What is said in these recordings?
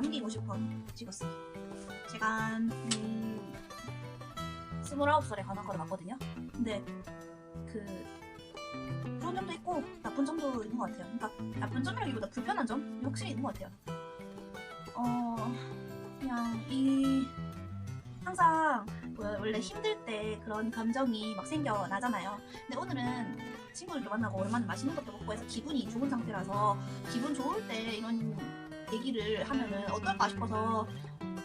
남기고 싶어 찍었어요. 제가 음, 29살에 간호학과를 갔거든요. 근데 그 좋은 점도 있고 나쁜 점도 있는 것 같아요. 그러니까 나쁜 점이라기보다 불편한 점이 확실히 있는 것 같아요. 어 그냥 이 항상 뭐 원래 힘들 때 그런 감정이 막 생겨 나잖아요. 근데 오늘은 친구들도 만나고 오랜만에 맛있는 것도 먹고 해서 기분이 좋은 상태라서 기분 좋을 때 이런 얘기를 하면은 어떨까 싶어서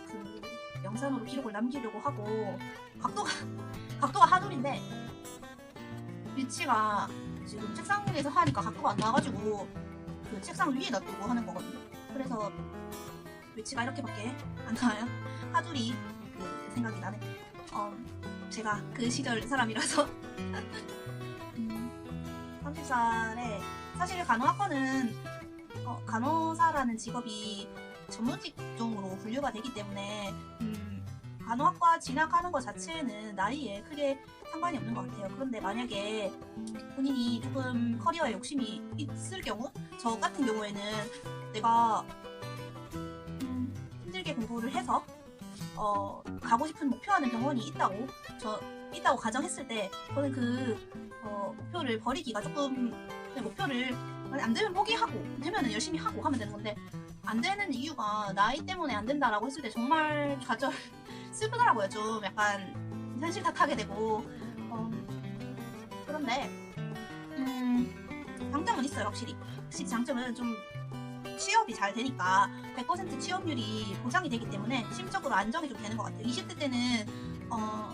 그 영상으로 기록을 남기려고 하고 각도가 각도가 하늘인데 위치가 지금 책상 위에서 하니까 각도가 안 나와가지고 그 책상 위에 놔두고 하는 거거든요. 그래서 위치가 이렇게밖에 안 나와요. 하두리 그 생각이 나네. 어, 제가 그 시절 사람이라서 음, 30살에 사실 간호학과는 어, 간호사라는 직업이 전문 직 종으로 분류가 되기 때문에 음, 간호학과 진학하는 것 자체는 나이에 크게 상관이 없는 것 같아요. 그런데 만약에 본인이 조금 커리어에 욕심이 있을 경우, 저 같은 경우에는 내가 음, 힘들게 공부를 해서 어, 가고 싶은 목표하는 병원이 있다고 저 있다고 가정했을 때 저는 그 어, 목표를 버리기가 조금 그 목표를 안 되면 포기하고 되면 열심히 하고 하면 되는 건데 안 되는 이유가 나이 때문에 안 된다라고 했을 때 정말 좌절 슬프더라고요 좀 약간 현실 탓하게 되고. 어, 그런데 음, 장점은 있어요 확실히. 확실히 장점은 좀 취업이 잘 되니까 100% 취업률이 보장이 되기 때문에 심적으로 안정이 좀 되는 것 같아요. 20대 때는 어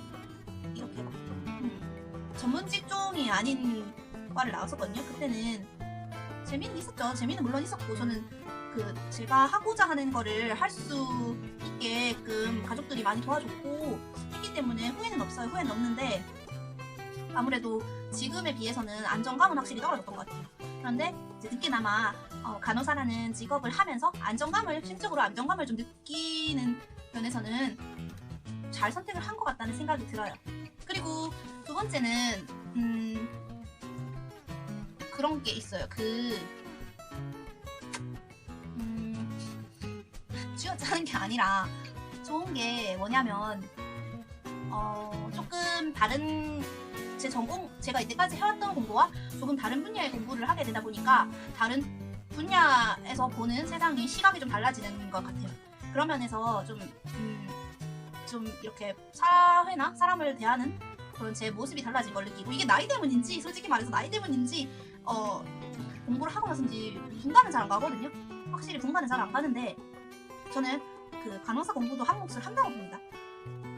이렇게 막 음, 전문 직종이 아닌 과를 나왔었거든요 그때는 재미는 있었죠. 재미는 물론 있었고 저는 그 제가 하고자 하는 거를 할 수 있게끔 가족들이 많이 도와줬고 했기 때문에 후회는 없어요. 후회는 없는데 아무래도 지금에 비해서는 안정감은 확실히 떨어졌던 것 같아요. 그런데 이제 늦게나마 어, 간호사라는 직업을 하면서 안정감을 심적으로 안정감을 좀 느끼는 면에서는 잘 선택을 한 것 같다는 생각이 들어요. 그리고 두 번째는 음, 그런 게 있어요. 그 음, 쥐어짜는 게 아니라 좋은 게 뭐냐면 어, 조금 다른 제 전공 제가 이때까지 해왔던 공부와 조금 다른 분야의 공부를 하게 되다 보니까 다른 분야에서 보는 세상의 시각이 좀 달라지는 것 같아요. 그런 면에서 좀, 음, 좀 이렇게 사회나 사람을 대하는 그런 제 모습이 달라진 걸 느끼고 이게 나이 때문인지 솔직히 말해서 나이 때문인지 어, 공부를 하고 나서인지 분간은 잘 안 가거든요. 확실히 분간은 잘 안 가는데 저는 그 간호사 공부도 한 몫을 한다고 봅니다.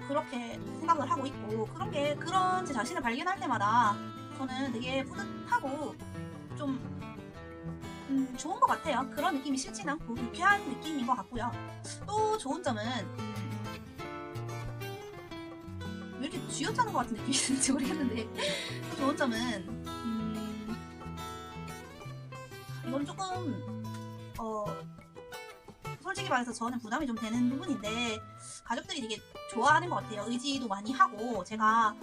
그렇게 생각을 하고 있고 그런 게 그런 제 자신을 발견할 때마다 저는 되게 뿌듯하고 좀 음, 좋은 것 같아요. 그런 느낌이 싫진 않고 유쾌한 느낌인 것 같고요. 또 좋은 점은 음, 왜 이렇게 쥐어짜는 것 같은 느낌이 드는지 모르겠는데 또 좋은 점은 건 조금 어 솔직히 말해서 저는 부담이 좀 되는 부분인데 가족들이 되게 좋아하는 것 같아요. 의지도 많이 하고 제가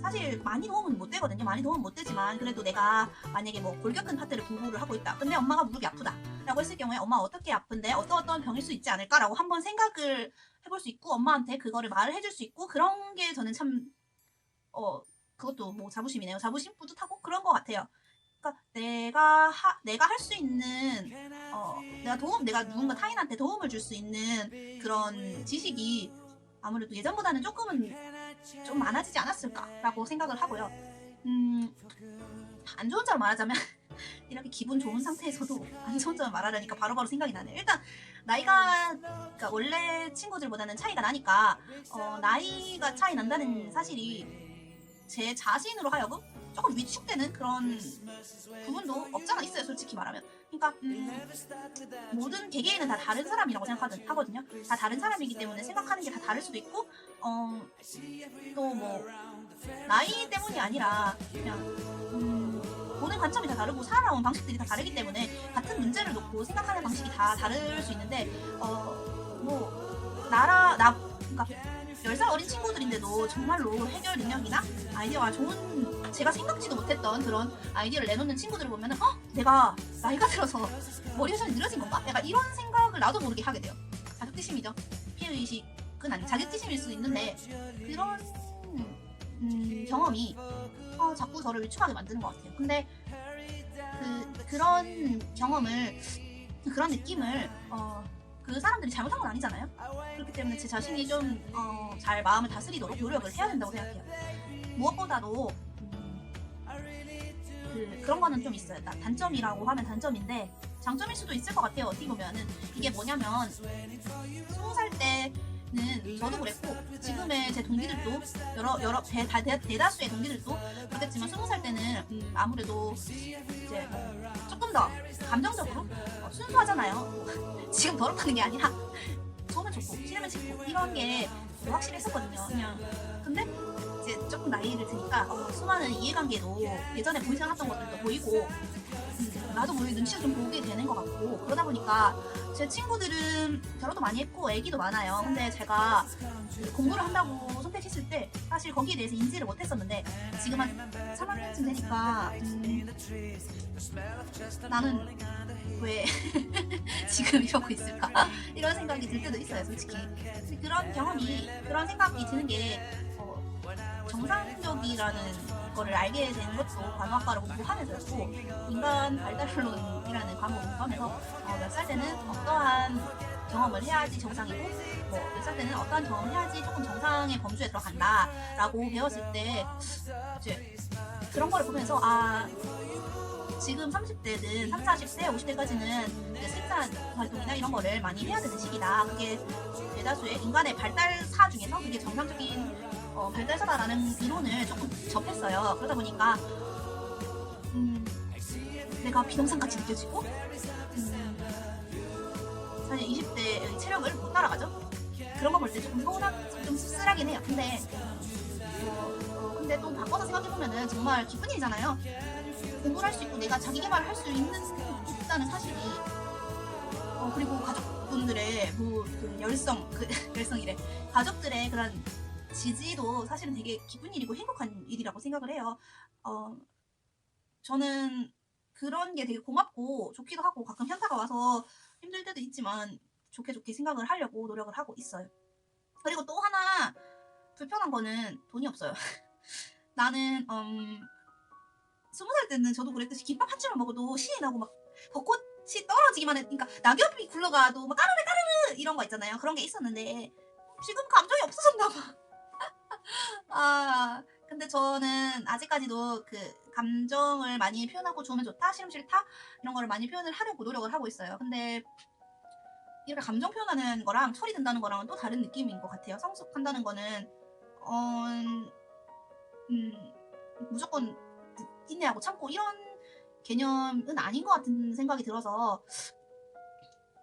사실 많이 도움은 못 되거든요. 많이 도움은 못 되지만 그래도 내가 만약에 뭐 골격근 파트를 공부를 하고 있다. 근데 엄마가 무릎이 아프다. 라고 했을 경우에 엄마 어떻게 아픈데 어떤 어떤 병일 수 있지 않을까라고 한번 생각을 해볼 수 있고 엄마한테 그거를 말을 해줄 수 있고 그런 게 저는 참 어 그것도 뭐 자부심이네요. 자부심 뿌듯하고 그런 것 같아요. 그러니까 내가 하, 내가 할 수 있는 어 내가 도움 내가 누군가 타인한테 도움을 줄 수 있는 그런 지식이 아무래도 예전보다는 조금은 좀 많아지지 않았을까라고 생각을 하고요. 음, 안 좋은 점을 말하자면 이렇게 기분 좋은 상태에서도 안 좋은 점을 말하려니까 바로바로 생각이 나네요. 일단 나이가 그러니까 원래 친구들보다는 차이가 나니까 어, 나이가 차이 난다는 사실이 제 자신으로 하여금 조금 위축되는 그런 부분도 없잖아 있어요 솔직히 말하면. 그러니까 음, 모든 개개인은 다 다른 사람이라고 생각하거든, 하거든요. 다 다른 사람이기 때문에 생각하는 게 다 다를 수도 있고 어, 또 뭐 나이 때문이 아니라 그냥 음, 보는 관점이 다 다르고 살아온 방식들이 다 다르기 때문에 같은 문제를 놓고 생각하는 방식이 다 다를 수 있는데 어 뭐 나라 나 그러니까 10살 어린 친구들인데도 정말로 해결 능력이나 아이디어가 좋은 제가 생각지도 못했던 그런 아이디어를 내놓는 친구들을 보면 은 어? 내가 나이가 들어서 머리 회전이 느려진 건가? 약간 이런 생각을 나도 모르게 하게 돼요. 자격지심이죠. 피해의식은 아니 자격지심일 수 있는데 그런 음, 경험이 어, 자꾸 저를 위축하게 만드는 것 같아요. 근데 그 그런 경험을 그런 느낌을 어, 그 사람들이 잘못한 건 아니잖아요. 그렇기 때문에 제 자신이 좀 어, 잘 마음을 다스리도록 노력을 해야 된다고 생각해요. 무엇보다도 음, 그, 그런 거는 좀 있어요. 나- 단점이라고 하면 단점인데 장점일 수도 있을 것 같아요. 어떻게 보면은 이게 뭐냐면 스무 살 때는 저도 그랬고 지금의 제 동기들도 여러 여러 대, 다, 대, 대다수의 동기들도 그렇겠지만 스무 살 때는 음, 아무래도 이제 뭐 조금 더 감정적으로 어, 순수하잖아요. 지금 더럽다는 게 아니라 좋으면 좋고 싫으면 싫고 이런 게 확실했었거든요. 그냥 근데 이제 조금 나이를 드니까 어, 수많은 이해관계도 예전에 보이지 않았던 것들도 보이고 음, 나도 모르게 눈치를 좀 보게 되는 것 같고 그러다 보니까 제 친구들은 결혼도 많이 했고 애기도 많아요. 근데 제가 그 공부를 한다고 선택했을 때 사실 거기에 대해서 인지를 못했었는데 지금 한 3학년쯤 되니까 음, 나는 왜 지금 이러고 있을까? 이런 생각이 들 때도 있어요 솔직히. 그런 경험이 그런 생각이 드는 게 어, 정상적이라는 거를 알게 된 것도 간호학과를 공부하면서였고 인간 발달론이라는 과목을 공부하면서 어, 몇살 때는 어떠한 경험을 해야지 정상이고 뭐몇살 때는 어떠한 경험을 해야지 조금 정상의 범주에 들어간다라고 배웠을 때 이제 그런 거를 보면서 아 지금 30대든 30, 40대, 50대까지는 생산 활동이나 이런 거를 많이 해야 되는 시기다. 그게 대다수의 인간의 발달사 중에서 그게 정상적인 어, 발달사다라는 이론을 조금 접했어요. 그러다 보니까 음, 내가 비동산같이 느껴지고 음, 사실 20대의 체력을 못 따라가죠. 그런 거 볼 때 조금 서운하고 좀 씁쓸하긴 해요. 근데 어, 어, 근데 또 바꿔서 생각해보면은 정말 기쁜 일이잖아요. 공부를 할 수 있고 내가 자기 개발을 할 수 있는 있다는 사실이 어, 그리고 가족분들의 뭐 그 열성 그 열성이래 가족들의 그런 지지도 사실은 되게 기쁜 일이고 행복한 일이라고 생각을 해요. 어, 저는 그런 게 되게 고맙고 좋기도 하고 가끔 현타가 와서 힘들 때도 있지만 좋게 좋게 생각을 하려고 노력을 하고 있어요. 그리고 또 하나 불편한 거는 돈이 없어요. 나는 음, 스무 살 때는 저도 그랬듯이 김밥 한 줄만 먹어도 신이 나고 막 벚꽃이 떨어지기만 해. 그러니까 낙엽이 굴러가도 막 까르르 까르르 이런 거 있잖아요. 그런 게 있었는데 지금 감정이 없어졌나 봐. 아 근데 저는 아직까지도 그 감정을 많이 표현하고 좋으면 좋다, 싫으면 싫다 이런 거를 많이 표현을 하려고 노력을 하고 있어요. 근데 이렇게 감정 표현하는 거랑 철이 든다는 거랑은 또 다른 느낌인 것 같아요. 성숙한다는 거는 어, 음, 무조건 인내하고 참고 이런 개념은 아닌 것 같은 생각이 들어서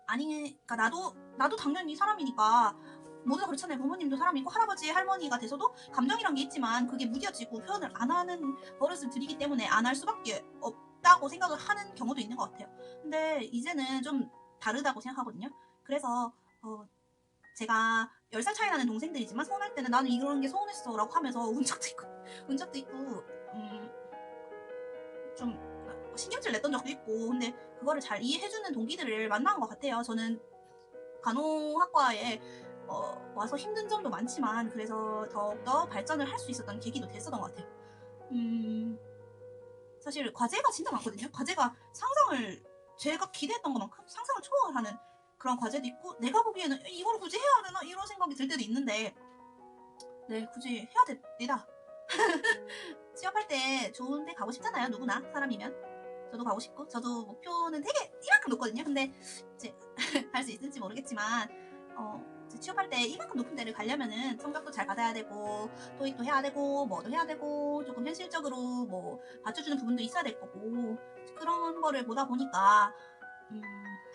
아니 그러니까 나도 나도 당연히 사람이니까 모두가 그렇잖아요. 부모님도 사람이고 할아버지 할머니가 돼서도 감정이란 게 있지만 그게 무뎌지고 표현을 안 하는 버릇을 들이기 때문에 안 할 수밖에 없다고 생각을 하는 경우도 있는 것 같아요. 근데 이제는 좀 다르다고 생각하거든요. 그래서 어, 제가 10살 차이 나는 동생들이지만 서운할 때는 나는 이런 게 서운했어 라고 하면서 운 적도 있고 운 적도 있고 음, 좀 신경질 냈던 적도 있고 근데 그거를 잘 이해해주는 동기들을 만난 것 같아요. 저는 간호학과에 어, 와서 힘든 점도 많지만 그래서 더욱더 발전을 할 수 있었던 계기도 됐었던 것 같아요. 음, 사실 과제가 진짜 많거든요. 과제가 상상을 제가 기대했던 것만큼 상상을 초월하는 그런 과제도 있고 내가 보기에는 이걸 굳이 해야 되나? 이런 생각이 들 때도 있는데 네 굳이 해야 됩니다 취업할 때 좋은 데 가고 싶잖아요 누구나 사람이면. 저도 가고 싶고 저도 목표는 되게 이만큼 높거든요. 근데 이제 갈수 있을지 모르겠지만 어 취업할 때 이만큼 높은 데를 가려면은 성적도 잘 받아야 되고 토익도 해야 되고 뭐도 해야 되고 조금 현실적으로 뭐 받쳐주는 부분도 있어야 될 거고 그런 거를 보다 보니까 음,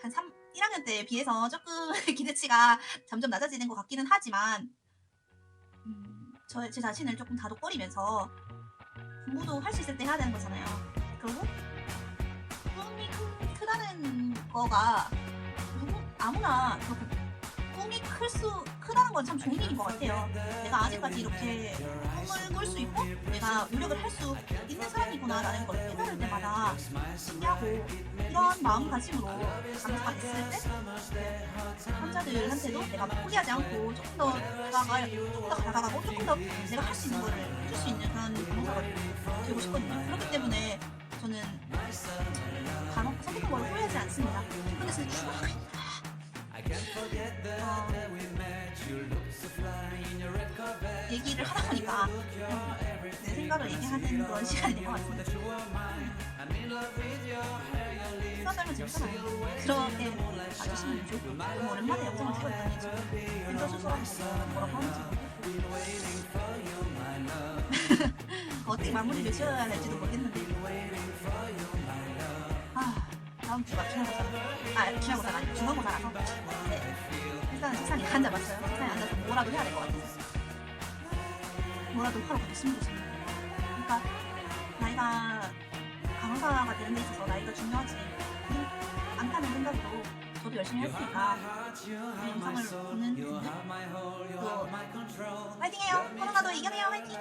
한 3, 1학년 때에 비해서 조금 기대치가 점점 낮아지는 것 같기는 하지만 음, 저, 제 자신을 조금 다독거리면서 공부도 할 수 있을 때 해야 되는 거잖아요. 그리고 꿈이 크, 크다는 거가 누구 아무나 그렇고 꿈이 클 수 크다는 건 참 좋은 일인 것 같아요. 내가 아직까지 이렇게 꿈을 꿀 수 있고 내가 노력을 할 수 있는 사람이구나라는 걸 깨달을 때마다 신기하고 이런 마음가짐으로 감사가 있을 때 환자들한테도 내가 막 포기하지 않고 조금 더 다가가 조금 더 다가가고 조금 더 내가 할 수 있는 거를 해줄 수 있는 그런 간호사가 되고 싶거든요. 그렇기 때문에 저는 간호 선택한 걸 후회하지 않습니다. 근데 진짜 추가 어, 얘기를 하다 보니까 내 생각을 얘기하는 그런 시간이 된것 같습니다. 수업하면 재밌잖아요. 그렇게 봐주시면 좋고 너무 오랜만에 영상을 찍었더니 펜더 수술하면서 뭐라고 하는지 어떻게 마무리를 지어야 할지도 모르겠는데. 아 다음 주가 중간고사 아 중간고사가 아니고 중간고사라서? 네. 일단은 책상에 앉아봤어요. 책상에 앉아서 뭐라도 해야 될 것 같아서 뭐라도 하러 가겠습니다 그러니까 나이가 간호사가 되는 데 있어서 나이가 중요하지. 않다는 생각으로 저도 열심히 했으니까 이 영상을 보는 분들 또 화이팅해요. 코로나도 이겨내요. 화이팅